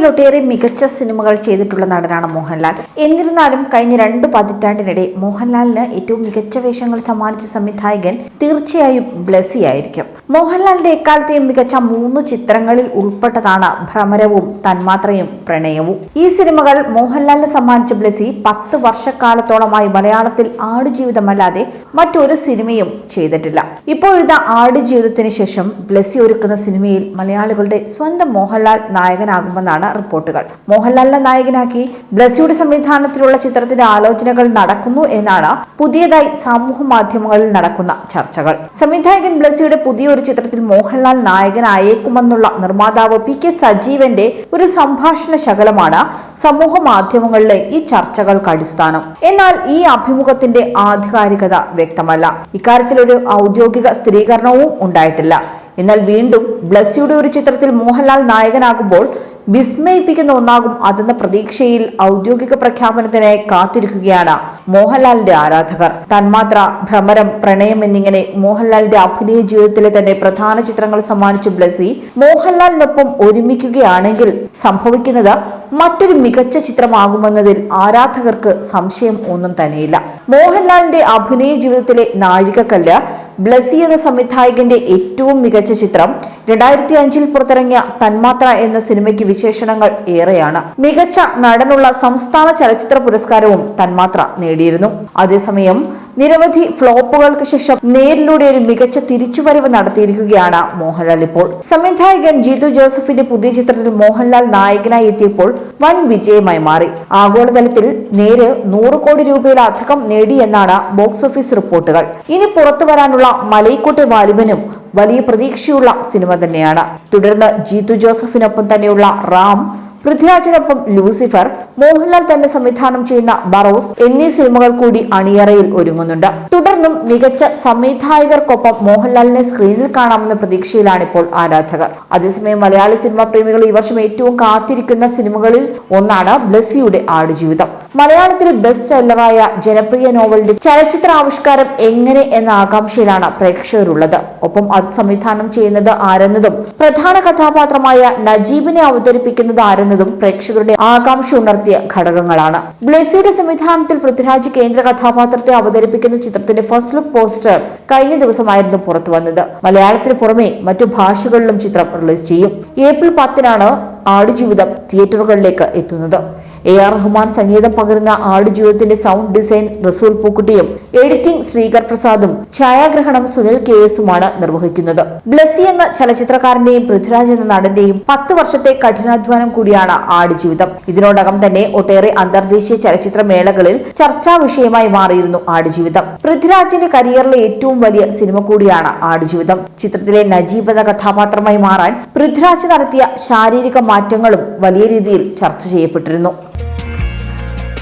മലയാളത്തിൽ ഒട്ടേറെ മികച്ച സിനിമകൾ ചെയ്തിട്ടുള്ള നടനാണ് മോഹൻലാൽ. എന്നിരുന്നാലും കഴിഞ്ഞ രണ്ട് പതിറ്റാണ്ടിനിടെ മോഹൻലാലിന് ഏറ്റവും മികച്ച വേഷങ്ങൾ സമ്മാനിച്ച സംവിധായകൻ തീർച്ചയായും ബ്ലസി ആയിരിക്കും. മോഹൻലാലിന്റെ എക്കാലത്തെയും മികച്ച മൂന്ന് ചിത്രങ്ങളിൽ ഉൾപ്പെട്ടതാണ് ഭ്രമരവും തന്മാത്രയും പ്രണയവും. ഈ സിനിമകൾ മോഹൻലാലിന് സമ്മാനിച്ച ബ്ലസി പത്ത് വർഷക്കാലത്തോളമായി മലയാളത്തിൽ ആടുജീവിതമല്ലാതെ മറ്റൊരു സിനിമയും ചെയ്തിട്ടില്ല. ഇപ്പോഴത്തെ ആടുജീവിതത്തിന് ശേഷം ബ്ലസി ഒരുക്കുന്ന സിനിമയിൽ മലയാളികളുടെ സ്വന്തം മോഹൻലാൽ നായകനാകുമെന്നാണ് റിപ്പോർട്ടുകൾ. മോഹൻലാലിനെ നായകനാക്കി ബ്ലസിയുടെ സംവിധാനത്തിലുള്ള ചിത്രത്തിന്റെ ആലോചനകൾ നടക്കുന്നു എന്നാണ് പുതിയതായി സമൂഹ മാധ്യമങ്ങളിൽ നടക്കുന്ന ചർച്ചകൾ. സംവിധായകൻ ബ്ലസിയുടെ പുതിയൊരു ചിത്രത്തിൽ മോഹൻലാൽ നായകനായേക്കുമെന്നുള്ള നിർമ്മാതാവ് പി കെ സജീവന്റെ ഒരു സംഭാഷണ ശകലമാണ് സമൂഹ മാധ്യമങ്ങളിലെ ഈ ചർച്ചകൾക്ക് അടിസ്ഥാനം. എന്നാൽ ഈ അഭിമുഖത്തിന്റെ ആധികാരികത വ്യക്തമല്ല. ഇക്കാര്യത്തിൽ ഒരു ഔദ്യോഗിക സ്ഥിരീകരണവും ഉണ്ടായിട്ടില്ല. എന്നാൽ വീണ്ടും ബ്ലസ്സിയുടെ ഒരു ചിത്രത്തിൽ മോഹൻലാൽ നായകനാകുമ്പോൾ വിസ്മയിപ്പിക്കുന്ന ഒന്നാകും അതെന്ന പ്രതീക്ഷയിൽ ഔദ്യോഗിക പ്രഖ്യാപനത്തിനായി കാത്തിരിക്കുകയാണ് മോഹൻലാലിന്റെ ആരാധകർ. തന്മാത്ര ഭ്രമരം പ്രണയം എന്നിങ്ങനെ മോഹൻലാലിന്റെ അഭിനയ ജീവിതത്തിലെ തന്നെ പ്രധാന ചിത്രങ്ങൾ സമ്മാനിച്ച ബ്ലസി മോഹൻലാലിനൊപ്പം ഒരുമിക്കുകയാണെങ്കിൽ സംഭവിക്കുന്നത് മറ്റൊരു മികച്ച ചിത്രമാകുമെന്നതിൽ ആരാധകർക്ക് സംശയം ഒന്നും തന്നെയില്ല. മോഹൻലാലിന്റെ അഭിനയ ജീവിതത്തിലെ നാഴികക്കല്ല് ബ്ലസി എന്ന സംവിധായകന്റെ ഏറ്റവും മികച്ച ചിത്രം രണ്ടായിരത്തി അഞ്ചിൽ പുറത്തിറങ്ങിയ തന്മാത്ര എന്ന സിനിമയ്ക്ക് വിശേഷണങ്ങൾ ഏറെയാണ്. മികച്ച നടനുള്ള സംസ്ഥാന ചലച്ചിത്ര പുരസ്കാരവും തന്മാത്ര നേടിയിരുന്നു. അതേസമയം നിരവധി ഫ്ലോപ്പുകൾക്ക് ശേഷം നേരിലൂടെ ഒരു മികച്ച തിരിച്ചുവരവ് നടത്തിയിരിക്കുകയാണ് മോഹൻലാൽ ഇപ്പോൾ. സംവിധായകൻ ജീതു ജോസഫിന്റെ പുതിയ ചിത്രത്തിൽ മോഹൻലാൽ നായകനായി എത്തിയപ്പോൾ വൻ വിജയമായി മാറി. ആഗോളതലത്തിൽ നേര് നൂറ് കോടി രൂപയിലധികം നേടിയെന്നാണ് ബോക്സ് ഓഫീസ് റിപ്പോർട്ടുകൾ. ഇനി പുറത്തു വരാനുള്ള മലയിക്കോട്ടെ വാലിബനും വലിയ പ്രതീക്ഷയുള്ള സിനിമ തന്നെയാണ്. തുടർന്ന് ജീതു ജോസഫിനൊപ്പം തന്നെയുള്ള റാം പൃഥ്വിരാജിനൊപ്പം ലൂസിഫർ മോഹൻലാൽ തന്നെ സംവിധാനം ചെയ്യുന്ന ബറോസ് എന്നീ സിനിമകൾ കൂടി അണിയറയിൽ ഒരുങ്ങുന്നുണ്ട്. തുടർന്നും മികച്ച സംവിധായകർക്കൊപ്പം മോഹൻലാലിനെ സ്ക്രീനിൽ കാണാമെന്ന പ്രതീക്ഷയിലാണ് ഇപ്പോൾ ആരാധകർ. അതേസമയം മലയാളി സിനിമാ പ്രേമികൾ ഈ വർഷം ഏറ്റവും കാത്തിരിക്കുന്ന സിനിമകളിൽ ഒന്നാണ് ബ്ലസ്സിയുടെ ആടുജീവിതം. മലയാളത്തിലെ ബെസ്റ്റ് സെല്ലറായ ജനപ്രിയ നോവലിന്റെ ചലച്ചിത്ര ആവിഷ്കാരം എങ്ങനെ എന്ന ആകാംക്ഷയിലാണ് പ്രേക്ഷകരുള്ളത്. ഒപ്പം അത് സംവിധാനം ചെയ്യുന്നത് ആരെന്നതും പ്രധാന കഥാപാത്രമായ നജീബിനെ അവതരിപ്പിക്കുന്നത് ആരെന്നതും പ്രേക്ഷകരുടെ ആകാംക്ഷ ഉണർത്തിയ ഘടകങ്ങളാണ്. ബ്ലെസിയുടെ സംവിധാനത്തിൽ പൃഥ്വിരാജ് കേന്ദ്ര കഥാപാത്രത്തെ അവതരിപ്പിക്കുന്ന ചിത്രത്തിന്റെ ഫസ്റ്റ് ലുക്ക് പോസ്റ്റർ കഴിഞ്ഞ ദിവസമായിരുന്നു പുറത്തു വന്നത്. മലയാളത്തിന് പുറമെ മറ്റു ഭാഷകളിലും ചിത്രം റിലീസ് ചെയ്യും. ഏപ്രിൽ പത്തിനാണ് ആടുജീവിതം തിയേറ്ററുകളിലേക്ക് എത്തുന്നത്. എ ആർ റഹ്മാൻ സംഗീതം പകരുന്ന ആടുജീവിതത്തിന്റെ സൗണ്ട് ഡിസൈൻ റസൂൽ പൂക്കുട്ടിയും എഡിറ്റിംഗ് ശ്രീകർ പ്രസാദും ഛായാഗ്രഹണം സുനിൽ കെ എസുമാണ് നിർവഹിക്കുന്നത്. ബ്ലസി എന്ന ചലച്ചിത്രകാരന്റെയും പൃഥ്വിരാജ് എന്ന നടന്റെയും പത്ത് വർഷത്തെ കഠിനാധ്വാനം കൂടിയാണ് ആടുജീവിതം. ഇതിനോടകം തന്നെ ഒട്ടേറെ അന്തർദേശീയ ചലച്ചിത്ര മേളകളിൽ ചർച്ചാ വിഷയമായി മാറിയിരുന്നു ആടുജീവിതം. പൃഥ്വിരാജിന്റെ കരിയറിലെ ഏറ്റവും വലിയ സിനിമ കൂടിയാണ് ആടുജീവിതം. ചിത്രത്തിലെ നജീബ് എന്ന കഥാപാത്രമായി മാറാൻ പൃഥ്വിരാജ് നടത്തിയ ശാരീരിക മാറ്റങ്ങളും വലിയ രീതിയിൽ ചർച്ച ചെയ്യപ്പെട്ടിരുന്നു.